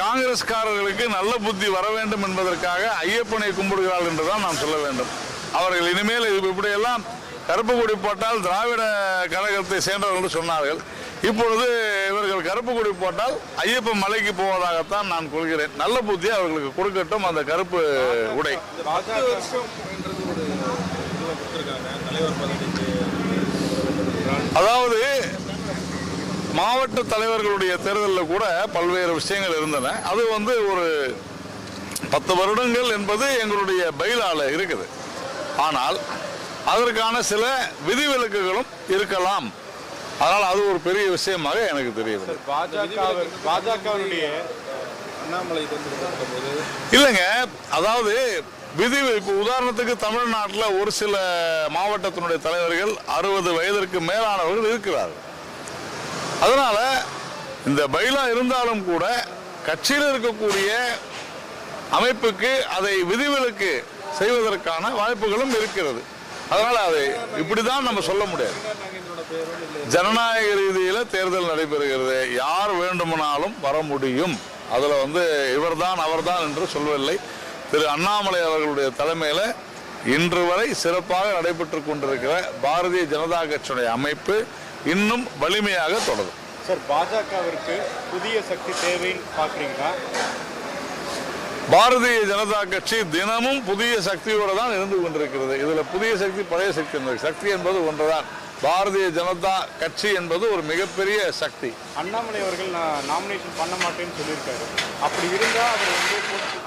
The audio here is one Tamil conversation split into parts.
காங்கிரஸ்காரர்களுக்கு நல்ல புத்தி வர வேண்டும் என்பதற்காக ஐயப்பனை கும்பிடுகிறாள் என்றுதான் நாம் சொல்ல வேண்டும். அவர்கள் இனிமேல் இது இப்படியெல்லாம் கருப்பு கொடி போட்டால் திராவிட கழகத்தை சேர்ந்தவர்கள் என்று சொன்னார்கள். இப்பொழுது இவர்கள் கருப்பு கொடி போட்டால் ஐயப்பன் மலைக்கு போவதாகத்தான் நான் கொள்கிறேன். நல்ல புத்தி அவர்களுக்கு கொடுக்கட்டும் அந்த கருப்பு உடை. அதாவது மாவட்ட தலைவர்களுடைய தேர்தலில் கூட பல்வேறு விஷயங்கள் இருந்தன. அது வந்து ஒரு பத்து வருடங்கள் என்பது எங்களுடைய பயிலால இருக்குது. ஆனால் அதற்கான சில விதிவிலக்குகளும் இருக்கலாம். அதனால் அது ஒரு பெரிய விஷயமாக எனக்கு தெரியவில்லை. பாஜக பாஜகவினுடைய இல்லைங்க. அதாவது விதி இப்போ உதாரணத்துக்கு தமிழ்நாட்டில் ஒரு சில மாவட்டத்தினுடைய தலைவர்கள் அறுபது வயதிற்கு மேலானவர்கள் இருக்கிறார்கள். அதனால் இந்த பைலா இருந்தாலும் கூட கட்சியில் இருக்கக்கூடிய அமைப்புக்கு அதை விதிவிலக்கு செய்வதற்கான வாய்ப்புகளும் இருக்கிறது. அதனால் அதை இப்படி தான் நம்ம சொல்ல முடியாது. ஜனநாயக ரீதியில் தேர்தல் நடைபெறுகிறது. யார் வேண்டுமானாலும் வர முடியும். அதில் வந்து இவர்தான் அவர்தான் என்று சொல்லவில்லை. திரு அண்ணாமலை அவர்களுடைய தலைமையில் இன்று வரை சிறப்பாக நடைபெற்று கொண்டிருக்கிற பாரதிய ஜனதா கட்சியுடைய அமைப்பு இன்னும் வலிமையாக தொடரும். சார் பாஜகவிற்கு புதிய சக்தி தேவைன்னு பாக்குறீங்களா பாரதிய ஜனதா கட்சி தினமும் புதிய சக்தியோடு தான் இருந்து கொண்டிருக்கிறது. இதுல புதிய சக்தி பழைய சக்தி என்பது சக்தி என்பது ஒன்றுதான். பாரதிய ஜனதா கட்சி என்பது ஒரு மிகப்பெரிய சக்தி. அண்ணாமலை அவர்கள் நான் நாமினேஷன் பண்ண மாட்டேன்னு சொல்லியிருக்காரு. அப்படி இருந்தா அவர் வந்து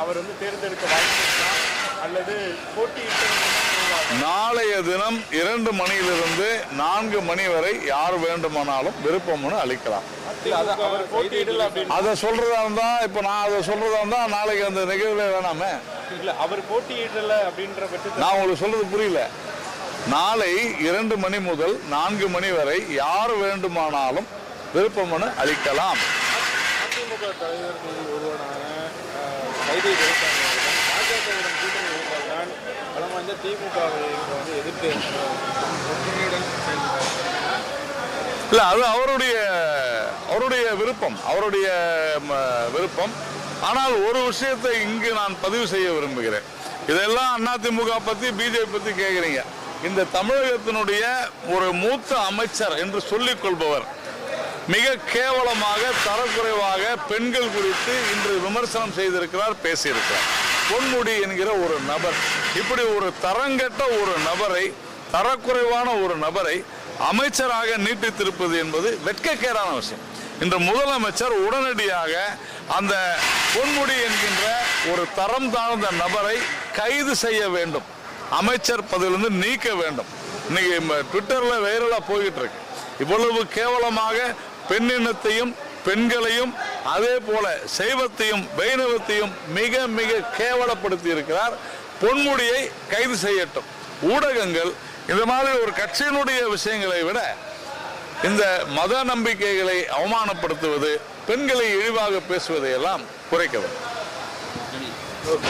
அவர் வந்து தேர்ந்தெடுக்க வாய்ப்பு அல்லது போட்டியிட்டு நாளைய தினம் இரண்டு மணியிலிருந்து நான்கு மணி வரை யார் வேண்டுமானாலும் விருப்பம்னு அளிக்கலாம். அதை சொல்றதா இருந்தா இப்ப நான் அதை சொல்றதா இருந்தா நாளைக்கு அந்த நிகழ்வே வேணாமே. அவர் போட்டியிடல அப்படின்ற பட்சத்தில் நான் உங்களுக்கு சொல்றது புரியல. நாளை இரண்டு மணி முதல் நான்கு மணி வரை யார் வேண்டுமானாலும் விருப்பமனு அளிக்கலாம். அதிமுக தலைவர்களில் ஒருவரான வந்து திமுகவை வந்து எதிர்த்து ஒற்றுமையுடன் இல்ல அது அவருடைய அவருடைய விருப்பம் அவருடைய விருப்பம். ஆனால் ஒரு விஷயத்தை இங்கு நான் பதிவு செய்ய விரும்புகிறேன். இதெல்லாம் அதிமுக பத்தி பிஜேபி பத்தி கேட்குறீங்க இந்த தமிழகத்தினுடைய ஒரு மூத்த அமைச்சர் என்று சொல்லிக் கொள்பவர் மிக கேவலமாக தரக்குறைவாக பெண்கள் குறித்து இன்று விமர்சனம் செய்திருக்கிறார் பேசியிருக்கிறார். பொன்முடி என்கிற ஒரு நபர். இப்படி ஒரு தரங்கெட்ட ஒரு நபரை தரக்குறைவான ஒரு நபரை அமைச்சராக நீட்டித்திருப்பது என்பது வெட்கக்கேடான விஷயம். இன்று முதலமைச்சர் உடனடியாக அந்த பொன்முடி என்கின்ற ஒரு தரம் தாழ்ந்த நபரை கைது செய்ய வேண்டும். அமைச்சர் பதிலிருந்து நீக்க வேண்டும். இன்னைக்கு ட்விட்டரில் வைரலாக வைரலா போய்கிட்டு இருக்கு. இவ்வளவு கேவலமாக பெண்ணினத்தையும் பெண்களையும் அதே போல சைவத்தையும் வைணவத்தையும் மிக மிக கேவலப்படுத்தி இருக்கிறார் பொன்முடியை கைது செய்யட்டும். ஊடகங்கள் இந்த மாதிரி ஒரு கட்சியினுடைய விஷயங்களை விட இந்த மத நம்பிக்கைகளை அவமானப்படுத்துவது பெண்களை இழிவாக பேசுவதை எல்லாம் குறைக்க வேண்டும்.